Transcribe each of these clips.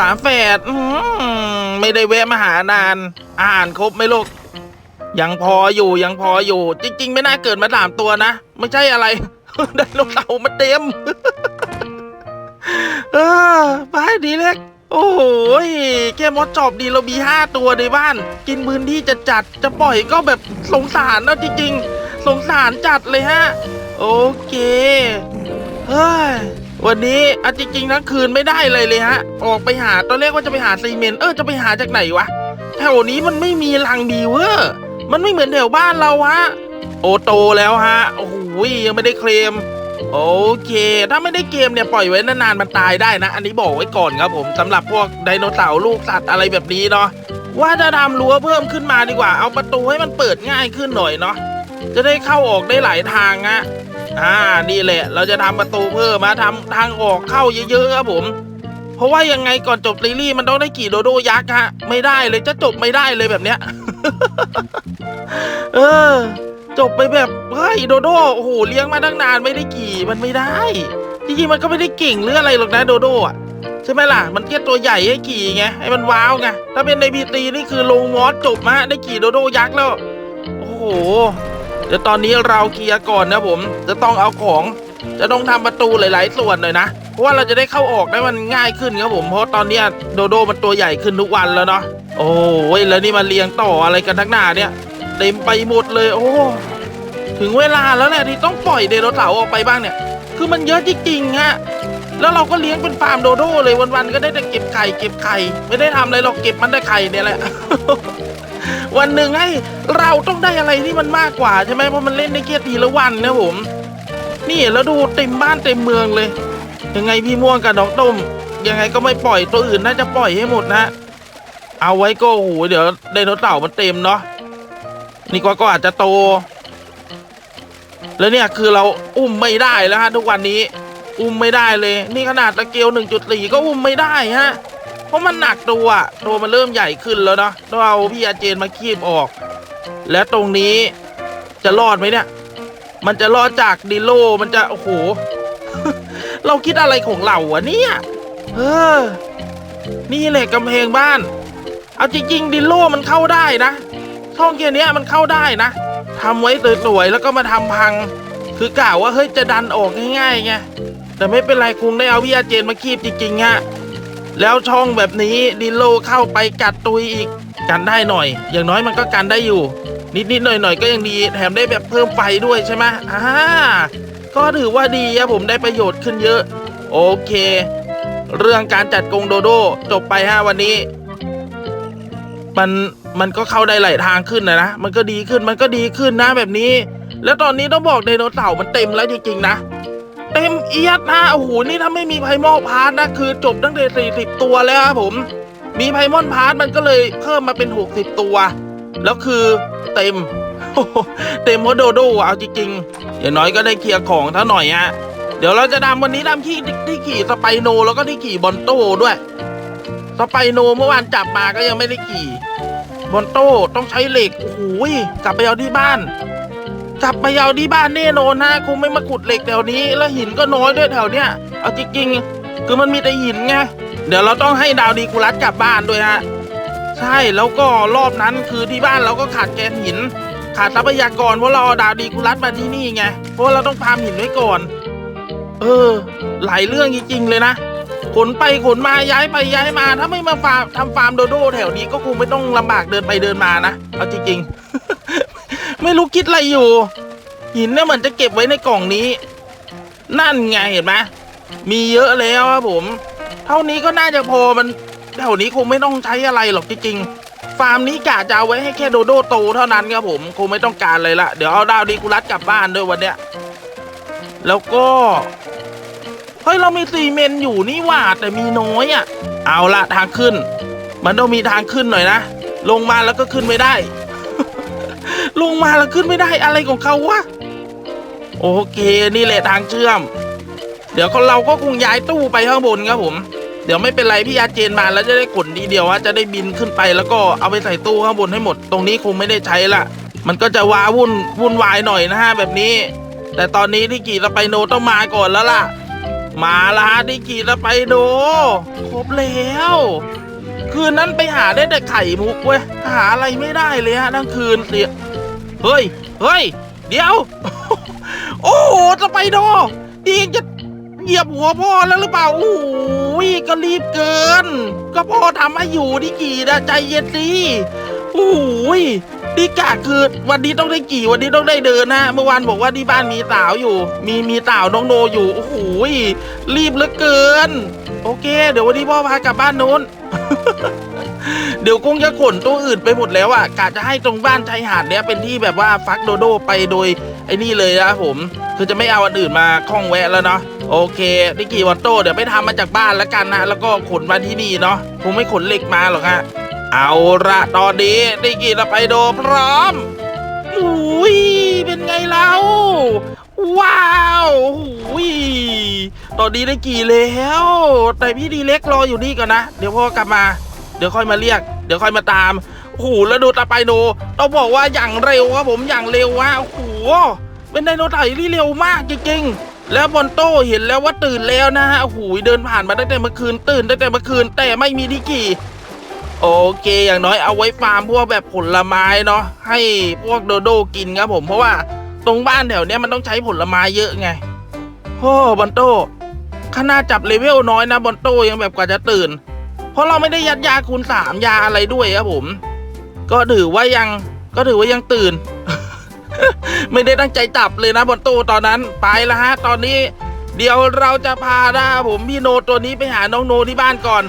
สามแฝดไม่ได้แวะมาหานาน อาหารครบไหมลูก ยังพออยู่ยังพออยู่ จริง ๆ ไม่น่าเกิดมาสามตัวนะ ไม่ใช่อะไรไดโนเสาร์มันเต็มเออไปดีเล็ก โอ้โหยแค่มดจอบดีเรามีห้าตัวในบ้าน กินพื้นที่จะจัดจะปล่อยก็แบบสงสารนะจริง ๆ สงสารจัดเลยฮะ โอเค เฮ้ย วันนี้อะจริงๆทั้งคืนไม่ได้เลยเลยฮะ ออกไปหาตอนแรกว่าจะไปหาซีเมนต์เออจะไปหาจากไหนวะแถวนี้มันไม่มีลังบีเวอร์มันไม่เหมือนแถวบ้านเราฮะ โอโตแล้วฮะโอ้โหยังไม่ได้เคลมโอเค ถ้าไม่ได้เกมเนี่ย ปล่อยไว้นานๆมันตายได้นะ อันนี้บอกไว้ก่อนครับผมสำหรับพวกไดโนเสาร์ลูกสัตว์อะไรแบบนี้เนาะว่าจะทำรั้วเพิ่มขึ้นมาดีกว่า เอาประตูให้มันเปิดง่ายขึ้นหน่อยเนาะจะได้เข้าออกได้หลายทางฮะ อ่านี่แหละ เราจะทำประตูเพิ่มมาทำทางออกเข้าเยอะๆครับผม เพราะว่ายังไงก่อนจบซีรีส์มันต้องได้กี่โดโดยักษ์ฮะไม่ได้เลยจะจบไม่ได้เลยแบบเนี้ยเออ จบไปแบบเฮ้ยโดโดโอ้โหเลี้ยงมาตั้งนานไม่ได้กี่มันไม่ได้จริงๆมันก็ไม่ได้เก่งหรืออะไรหรอกนะโดโดอะใช่ไหมล่ะ มันแค่ตัวใหญ่ให้กี่ไงให้มันว้าวไงถ้าเป็นในพีตีนี่คือลงมอสจบมาได้กี่โดโดยักษ์แล้ว โอ้โห เดี๋ยวตอนนี้เราเคลียร์ก่อนนะผม จะต้องเอาของ จะต้องทำประตูหลาย ๆ ส่วนหน่อยนะ เพราะว่าเราจะได้เข้าออกได้มันง่ายขึ้นครับผม เพราะตอนนี้โดโดมันตัวใหญ่ขึ้นทุกวันแล้วเนาะ โอ้ยแล้วนี่มาเรียงต่ออะไรกันทั้งหน้าเนี่ยเต็มไปหมดเลย โอ้ถึงเวลาแล้วแหละที่ต้องปล่อยไดโนเสาร์ออกไปบ้างเนี่ย คือมันเยอะจริงๆฮะแล้วเราก็เลี้ยงเป็นฟาร์มโดโดเลยวันๆก็ได้แต่เก็บไข่เก็บไข่ ไม่ได้ทำอะไรหรอกเก็บมันได้ไข่เนี่ยแหละ วันหนึ่งให้เราต้องได้อะไรที่มันมากกว่าใช่ไหมเพราะมันเล่นได้แค่ทีละวันนะผม นี่แล้วดูเต็มบ้านเต็มเมืองเลย ยังไงพี่ม่วงกับน้องต้มยังไงก็ไม่ปล่อยตัวอื่นน่าจะปล่อยให้หมดนะ เอาไว้ก็โอ้โหเดี๋ยวไดโนเสาร์มันเต็มเนาะนี่ก็ก็อาจจะโต แล้วเนี่ยคือเราอุ้มไม่ได้แล้วฮะทุกวันนี้ อุ้มไม่ได้เลย นี่ขนาดตะเกียว1.4ก็อุ้มไม่ได้ฮะ ราะมันหนักตัวตัวมันเริ่มใหญ่ขึ้นแล้วเนาะต้องเอาพี่อาเจนมาคีบออก และตรงนี้จะรอดไหมเนี่ย มันจะรอดจากดิโลมันจะโอ้โห เราคิดอะไรของเราวะเนี่ยเออนี่แหละกำแพงบ้าน เอาจริงๆดิโลมันเข้าได้นะช่องแค่เนี้ยมันเข้าได้นะทำไว้สวยๆแล้วก็มาทำพัง คือกล่าวว่าเฮ้ยจะดันออกง่ายๆไงแต่ไม่เป็นไรคงได้เอาพี่อาเจนมาคีบจริงๆฮะ แล้วช่องแบบนี้ดิโลเข้าไปกัดตุยอีกกันได้หน่อย อย่างน้อยมันก็กันได้อยู่ นิดๆหน่อยๆก็ยังดีแถมได้แบบเพิ่มไฟด้วยใช่ไหมอ่าก็ถือว่าดีครับผมได้ประโยชน์ขึ้นเยอะ โอเค เรื่องการจัดกงโดโดจบไปฮะวันนี้ มันมันก็เข้าได้หลายทางขึ้นนะนะมันก็ดีขึ้นมันก็ดีขึ้นนะแบบนี้ แล้วตอนนี้ต้องบอกไดโนเสาร์มันเต็มแล้วจริงๆนะ เต็มเอียดนะโอ้โหนี่ถ้าไม่มีไพมอลพาร์ทนะคือจบตั้งแต่สี่สิบตัวแล้วครับผม มีไพมอนพาร์ทมันก็เลยเพิ่มมาเป็นหกสิบตัว แล้วคือเต็มเต็มเพราะโดโดเอาจริงๆอย่างน้อยก็ได้เคลียร์ของท่าหน่อยฮะเดี๋ยวเราจะดำวันนี้ดำที่ที่ขี่สไปโนแล้วก็ที่ขี่บอนโต้ด้วย สไปโนเมื่อวานจับมาก็ยังไม่ได้ขี่ บอนโต้ต้องใช้เหล็กโอ้โหกลับไปเอาที่บ้าน กลับไปเอาที่บ้านแน่นอนนะคงไม่มาขุดเหล็กแถวนี้ แล้วหินก็น้อยด้วยแถวเนี้ยเอาจริงๆคือมันมีแต่หินไงเดี๋ยวเราต้องให้ดาวดีกุลัสกลับบ้านด้วยฮะใช่แล้วก็รอบนั้นคือที่บ้านเราก็ขาดแกนหิน ขาดทรัพยากรเพราะเราเอาดาวดีกุลัสมาที่นี่ไงเพราะเราต้องฟาร์มหินไว้ก่อน เออ หลายเรื่องจริงๆเลยนะขนไปขนมาย้ายไปย้ายมา ถ้าไม่มาฟาร์มทำฟาร์มโดโดแถวนี้ก็คงไม่ต้องลำบากเดินไปเดินมานะเอาจริงๆ ไม่รู้คิดอะไรอยู่ หินเนี่ยเหมือนจะเก็บไว้ในกล่องนี้ นั่นไงเห็นไหมมีเยอะแล้วครับผม เท่านี้ก็น่าจะพอมันแถวนี้คงไม่ต้องใช้อะไรหรอกจริงๆฟาร์มนี้กะจะเอาไว้ให้แค่โดโดโตเท่านั้นครับผม คงไม่ต้องการเลยละเดี๋ยวเอาดาวดีกุลัสกลับบ้านด้วยวันเนี้ยแล้วก็เฮ้ยเรามีซีเมนต์อยู่นี่หว่าแต่มีน้อยอะ่ะ เอาละทางขึ้น มันต้องมีทางขึ้นหน่อยนะ ลงมาแล้วก็ขึ้นไม่ได้ ลงมาแล้วขึ้นไม่ได้อะไรของเขาวะ โอเคนี่แหละทางเชื่อม เดี๋ยวเราก็คงย้ายตู้ไปข้างบนครับผม เดี๋ยวไม่เป็นไรพี่อาเจนมาแล้วจะได้ขนดีเดียวว่าจะได้บินขึ้นไปแล้วก็เอาไปใส่ตู้ข้างบนให้หมด ตรงนี้คงไม่ได้ใช้ละ มันก็จะว้าวุ่นวุ่นวายหน่อยนะฮะแบบนี้ แต่ตอนนี้ที่กี่สไปโนต้องมาก่อนแล้วล่ะ มาละฮะดิกีแล้วไปโดครบแล้วคืนนั้นไปหาได้แต่ไข่มุกเว้ย หาอะไรไม่ได้เลยฮะทั้งคืนเสีย เฮ้ย เฮ้ย เดี๋ยว โอ้โหสไปโดดีจะเหยียบหัวพ่อแล้วหรือเปล่า โอ้โหก็รีบเกิน ก็พ่อทำให้อยู่ดิกีนะใจเย็นสิโอ้โหดิกะคือวันนี้ต้องได้กี่วันนี้ต้องได้เดินนะเมื่อวานบอกว่าที่บ้านมีสาวอยู่ มีมีสาวน้องโนอยู่โอ้โหรีบเหลือเกิน โอเค เดี๋ยววันนี้พ่อพากลับบ้านนู้น เดี๋ยวคงจะขนตัวอื่นไปหมดแล้วอะกะจะให้ตรงบ้านชายหาดเนี้ยเป็นที่แบบว่าฟักโดโดไปโดยไอ้นี่เลยนะผมคือจะไม่เอาอันอื่นมาคล้องแวะแล้วเนาะโอเคนิกกี้วอตโต้เดี๋ยวไปทำมาจากบ้านแล้วกันนะแล้วก็ขนมาที่นี่เนาะคงไม่ขนเหล็กมาหรอกฮะเอาละตอนนี้นิกกี้เราไปโดพร้อมอุ้ยเป็นไงเราว้าวอุ้ยตอนนี้ได้กี่แล้ว แต่พี่ดีเล็กรออยู่นี่ก่อนนะ เดี๋ยวพ่อกลับมา เดี๋ยวค่อยมาเรียก เดี๋ยวค่อยมาตามโอ้โหแล้วดูตาไปโนต้องบอกว่าอย่างเร็วครับผมอย่างเร็ววะโอ้โหเป็นไดโนไถที่เร็วมากจริงๆ แล้วบอนโต้เห็นแล้วว่าตื่นแล้วนะฮะโอ้โหเดินผ่านมาตั้งแต่เมื่อคืนตื่นตั้งแต่เมื่อคืนแต่ไม่มีดิกี่โอเคอย่างน้อยเอาไว้ฟาร์มพวกแบบผลไม้เนาะให้พวกโดโดกินครับผมเพราะว่าตรงบ้านแถวเนี้ยมันต้องใช้ผลไม้เยอะไงโอ้บอนโต้ขนาดจับเลเวลน้อยนะบอนโต้ยังแบบกว่าจะตื่น เพราะเราไม่ได้ยัดยาคูณสามยาอะไรด้วยครับผม ก็ถือว่ายังก็ถือว่ายังตื่น ไม่ได้ตั้งใจจับเลยนะบนตู้ตอนนั้นไปแล้วฮะ ตอนนี้ เดี๋ยวเราจะพานะผมพี่โนตัวนี้ไปหาน้องโนที่บ้านก่อน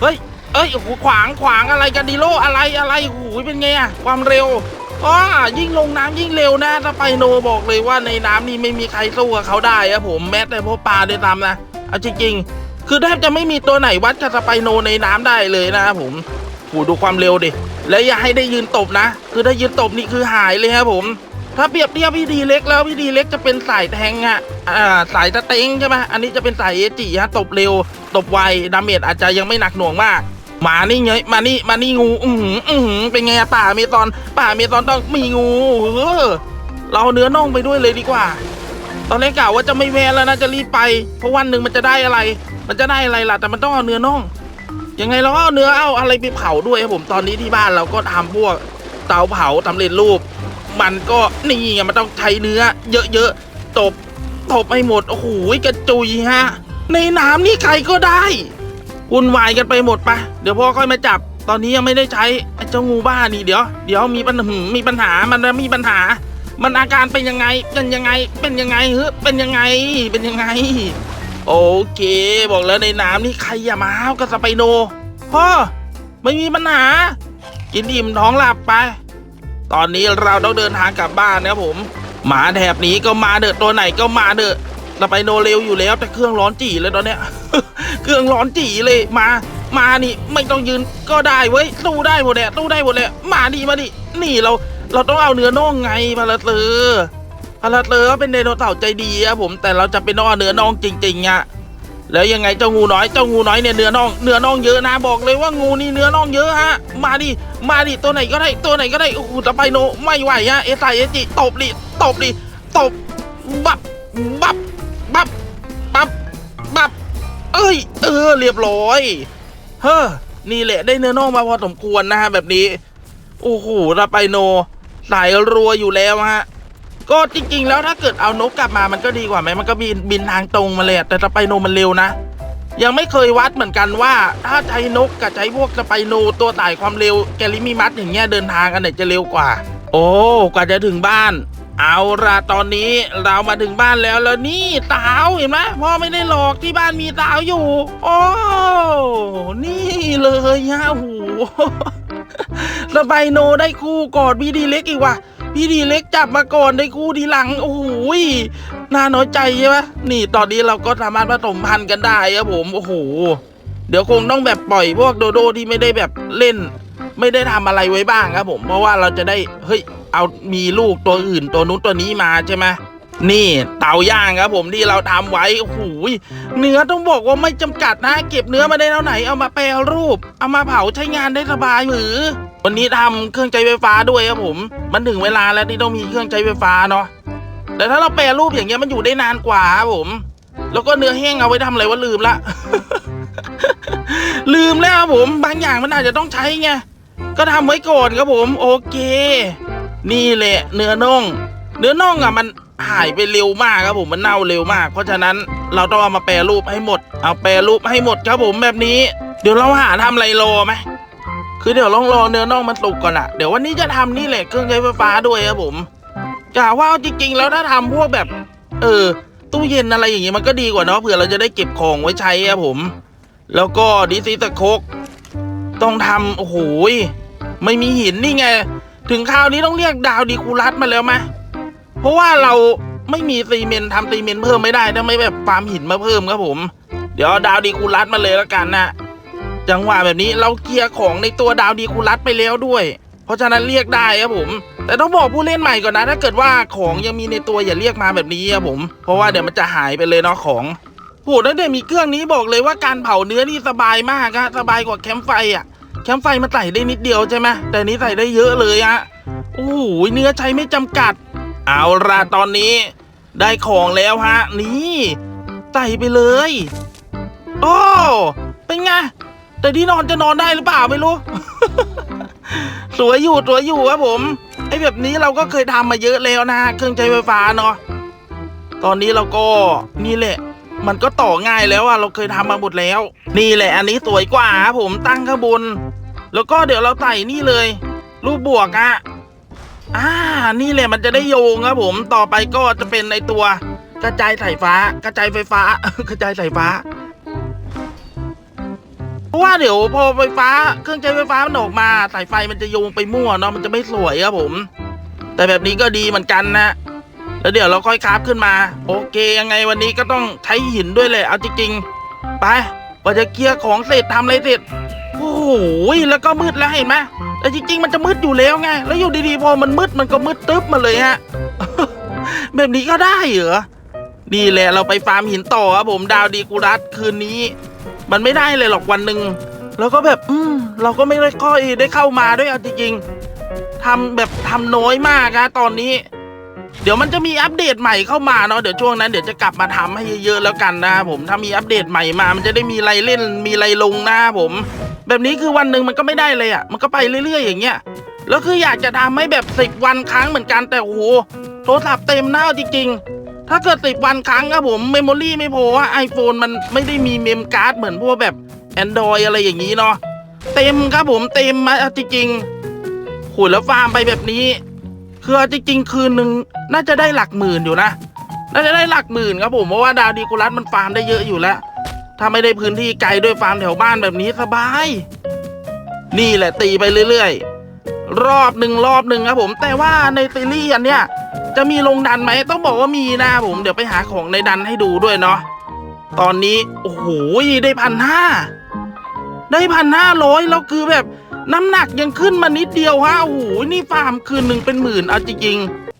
เฮ้ยเอ้ยโอ้โหขวางขวางอะไรกันดีโลอะไรอะไรโอ้โหเป็นไงอะความเร็วอ๋อยิ่งลงน้ำยิ่งเร็วนะถ้าไปโนบอกเลยว่าในน้ำนี่ไม่มีใครสู้กับเขาได้ครับผมแม้แต่พวกปลาด้วยตามนะเอาจริงๆ คือแทบจะไม่มีตัวไหนวัดกับสไปโนในน้ำได้เลยนะครับผมโหดูความเร็วดิ และอย่าให้ได้ยืนตบนะ คือถ้ายืนตบนี่คือหายเลยครับผม ถ้าเปรียบเทียบพี่ดีเล็กแล้วพี่ดีเล็กจะเป็นสายแทงอะอ่าสายตะเต็งใช่ไหมอันนี้จะเป็นสายเอจิฮะตบเร็ว ตบไวดาเมจอาจจะยังไม่หนักหน่วงมากมานี่ไงมานี่มานี่งู อือหืออือหือเป็นไงป่าเมตอน ป่าเมตอนต้องมีงูเออเราเนื้อน่องไปด้วยเลยดีกว่า ตอนแรกกล่าวว่าจะไม่แวะแล้วนะจะรีบไป เพราะวันหนึ่งมันจะได้อะไร มันจะได้อะไรล่ะ แต่มันต้องเอาเนื้อน่อง ยังไงเราก็เอาเนื้อเอาอะไรไปเผาด้วยครับผม ตอนนี้ที่บ้านเราก็ทำพวกเตาเผาสำเร็จรูป มันก็นี่ไงมันต้องใช้เนื้อ เยอะๆ ตบ ตบให้หมด โอ้โหกระจุยฮะ ในน้ำนี่ใครก็ได้วุ่นวายกันไปหมดปะเดี๋ยวพ่อค่อยมาจับ ตอนนี้ยังไม่ได้ใช้ไอ้เจ้างูบ้านี่เดี๋ยว เดี๋ยวมีปัญหามีปัญหา มันมีปัญหา มันอาการเป็นยังไง เป็นยังไง เป็นยังไงเฮ้เป็นยังไง เป็นยังไง โอเค บอกแล้วในน้ำนี่ใครอย่ามาห้าวกับสไปโนพ่อไม่มีปัญหา กินอิ่มท้องหลับไป ตอนนี้เราต้องเดินทางกลับบ้านนะครับผม หมาแถบนี้ก็มาเดอะตัวไหนก็มาเดอะเราไปโนเร็วอยู่แล้วแต่เครื่องร้อนจีเลยตอนเนี้ย เครื่องร้อนจีเลยมา มานี่ไม่ต้องยืนก็ได้เว้ยตู้ได้หมดแหละตู้ได้หมดแหละมาดิมาดินี่เราเราต้องเอาเนื้อน่องไงพาราเตอ ร์พาราเตอร์เป็นไดโนเสาร์ใจดีครับผมแต่เราจะเป็นน้อเนื้อน่องจริงๆอะแล้วยังไงเจ้างูน้อยเจ้างูน้อยเนี่ยเนื้อน่องเนื้อน่องเยอะนะบอกเลยว่างูนี่เนื้อน่องเยอะฮะมาดิมาดิตัวไหนก็ได้ตัวไหนก็ได้โอ้โหจะไปโนไม่ไหวฮะเอสไอเอจิตบดิตบดิตบบับบับบับบับบับเอ้ย เออเรียบร้อยเฮ้อนี่แหละได้เนื้อน่องมาพอสมควรนะฮะแบบนี้โอ้โหราไปโนสายรัวอยู่แล้วฮะ ก็จริงๆ แล้วถ้าเกิดเอานกกลับมามันก็ดีกว่าไหมมันก็บินบินทางตรงมาเลยอะแต่สไปโนมันเร็วนะ ยังไม่เคยวัดเหมือนกันว่า ถ้าใช้นกกับใช้พวกสไปโนตัวต่ายความเร็วแกลิมิมัสอย่างเงี้ยเดินทางกันไหนจะเร็วกว่า โอ้กว่าจะถึงบ้าน เอาละตอนนี้เรามาถึงบ้านแล้วแล้วนี่สาวเห็นไหมพ่อไม่ได้หลอกที่บ้านมีสาวอยู่ โอ้นี่เลยฮะโอ้โหสไปโนได้คู่กอดพี่ดีเล็กอีกว่ะ พี่ดีเล็กจับมาก่อนได้คู่ทีหลัง โอ้โหน่าน้อยใจใช่ไหมนี่ตอนนี้เราก็สามารถผสมพันธุ์กันได้ครับผม โอ้โห เดี๋ยวคงต้องแบบปล่อยพวกโดโดที่ไม่ได้แบบเล่น ไม่ได้ทำอะไรไว้บ้างครับผม เพราะว่าเราจะได้ เฮ้ย เอามีลูกตัวอื่นตัวนู้นตัวนี้มาใช่ไหมนี่เตาย่างครับผมที่เราทำไว้โอ้โหเนื้อต้องบอกว่าไม่จำกัดนะ เก็บเนื้อมาได้เท่าไหนเอามาแปรรูป เอามาเผาใช้งานได้สบายหรือ วันนี้ทำเครื่องใช้ไฟฟ้าด้วยครับผม มันถึงเวลาแล้วที่ต้องมีเครื่องใช้ไฟฟ้าเนาะแต่ถ้าเราแปรรูปอย่างเงี้ยมันอยู่ได้นานกว่าครับผม แล้วก็เนื้อแห้งเอาไว้ทำอะไรวะลืมละ ลืมแล้วครับผม บางอย่างมันอาจจะต้องใช้ไง ก็ทำไว้ก่อนครับผม โอเค นี่แหละเนื้อน่อง เนื้อน่องอะมันหายไปเร็วมากครับผมมันเน่าเร็วมาก เพราะฉะนั้นเราต้องเอามาแปรรูปให้หมด เอาแปรรูปให้หมดครับผมแบบนี้ เดี๋ยวเราหาทำอะไรรอไหม คือเดี๋ยวลองรอเนื้อน่องมันสุกก่อนอะเดี๋ยววันนี้จะทำนี่แหละเครื่องใช้ไฟฟ้าด้วยครับผมกะว่าเอาจริง ๆ แล้วถ้าทำพวกแบบ เออ ตู้เย็นอะไรอย่างงี้มันก็ดีกว่าเนาะเผื่อเราจะได้เก็บของไว้ใช้ครับผม แล้วก็ดิซิตะโคกต้องทำโอ้โหไม่มีหินนี่ไง ถึงคราวนี้ต้องเรียกดาวดีคูลัสมาแล้วไหมเพราะว่าเราไม่มีซีเมนต์ทำซีเมนต์เพิ่มไม่ได้ถ้าไม่แบบฟาร์มหินมาเพิ่มครับผม เดี๋ยวดาวดีคูลัสมาเลยแล้วกันนะ จังหวะแบบนี้เราเคลียร์ของในตัวดาวดีคูลัสไปแล้วด้วย เพราะฉะนั้นเรียกได้ครับผม แต่ต้องบอกผู้เล่นใหม่ก่อนนะ ถ้าเกิดว่าของยังมีในตัวอย่าเรียกมาแบบนี้ครับผม เพราะว่าเดี๋ยวมันจะหายไปเลยเนาะของโหตั้งแต่มีเครื่องนี้บอกเลยว่าการเผาเนื้อนี่สบายมากอะสบายกว่าแคมป์ไฟอะแคมป์ไฟมันใส่ได้นิดเดียวใช่ไหมแต่นี้ใส่ได้เยอะเลยอะโอ้โหเนื้อใช้ไม่จำกัด เอาละตอนนี้ ได้ของแล้วฮะ นี่ใส่ไปเลย โอ้เป็นไง แต่ที่นอนจะนอนได้หรือเปล่าไม่รู้ สวยอยู่สวยอยู่ครับผมไอ้แบบนี้เราก็เคยทำมาเยอะแล้วนะเครื่องใช้ไฟฟ้าเนาะตอนนี้เราก็นี่แหละ มันก็ต่อง่ายแล้วอะเราเคยทำมาหมดแล้ว นี่แหละ อันนี้สวยกว่าครับผมตั้งข้างบน แล้วก็เดี๋ยวเราใส่นี่เลย รูปบวกอะอ่านี่แหละมันจะได้โยงครับผมต่อไปก็จะเป็นในตัวกระจายสายฟ้า กระจายไฟฟ้า กระจายสายฟ้า ราะว่าเดี๋ยวพอไฟฟ้าเครื่องใช้ไฟฟ้ามันออกมาสายไฟมันจะโยงไปมั่วเนาะมันจะไม่สวยครับผม แต่แบบนี้ก็ดีเหมือนกันนะแล้วเดี๋ยวเราค่อยคราฟขึ้นมา โอเคยังไงวันนี้ก็ต้องใช้หินด้วยเลยเอาจริงๆไปกว่าจะเคลียร์ของเสร็จทำอะไรเสร็จโอ้โหแล้วก็มืดแล้วเห็นไหมแต่จริงๆ มันจะมืดอยู่แล้วไง แล้วอยู่ดีๆ พอมันมืดมันก็มืดตึ๊บมาเลยฮะ แบบนี้ก็ได้เหรอนี่แหละเราไปฟาร์มหินต่อครับผมดาวดีกูรัสคืนนี้ มันไม่ได้เลยหรอกวันหนึ่งแล้วก็แบบ อืมเราก็ไม่ได้ค่อยได้เข้ามาด้วยเอาจริงๆทำแบบทำน้อยมากนะตอนนี้ เดี๋ยวมันจะมีอัปเดตใหม่เข้ามาเนาะเดี๋ยวช่วงนั้นเดี๋ยวจะกลับมาทำให้เยอะๆแล้วกันนะผมถ้ามีอัปเดตใหม่มา มันจะได้มีอะไรเล่นมีอะไรลงนะผม แบบนี้คือวันหนึ่งมันก็ไม่ได้เลยอะ่ะ มันก็ไปเรื่อยๆ อย่างเงี้ยแล้วคืออยากจะทำให้แบบสิบวันครั้งเหมือนกันแต่โอ้โหโทรศัพท์เต็มหน้าจริงๆ ถ้าเกิดสิบวันครั้งครับผมเมมโมรี่ไม่พอว่า iPhone มันไม่ได้มีเมมการ์ดเหมือนพวกแบบ Android อะไรอย่างนี้เนาะเต็มครับผมเต็มมาจริงๆโหแล้วฟาร์มไปแบบนี้ คือจริงๆ คืนหนึ่งน่าจะได้หลักหมื่นอยู่นะน่าจะได้หลักหมื่นครับผมเพราะว่าดาวดีกุลัสมันฟาร์มได้เยอะอยู่แล้ว ถ้าไม่ได้พื้นที่ไกลด้วยฟาร์มแถวบ้านแบบนี้สบาย นี่แหละตีไปเรื่อยๆ รอบหนึ่งรอบหนึ่งครับผม แต่ว่าในซีรีส์อันเนี้ย จะมีลงดันไหมต้องบอกว่ามีนะผม เดี๋ยวไปหาของในดันให้ดูด้วยเนาะตอนนี้โอ้โหได้พันห้าได้พันห้าร้อยแล้วคือแบบน้ำหนักยังขึ้นมานิดเดียวฮะโอ้โหนี่ฟาร์มคืนหนึ่งเป็นหมื่นเอาจริงๆ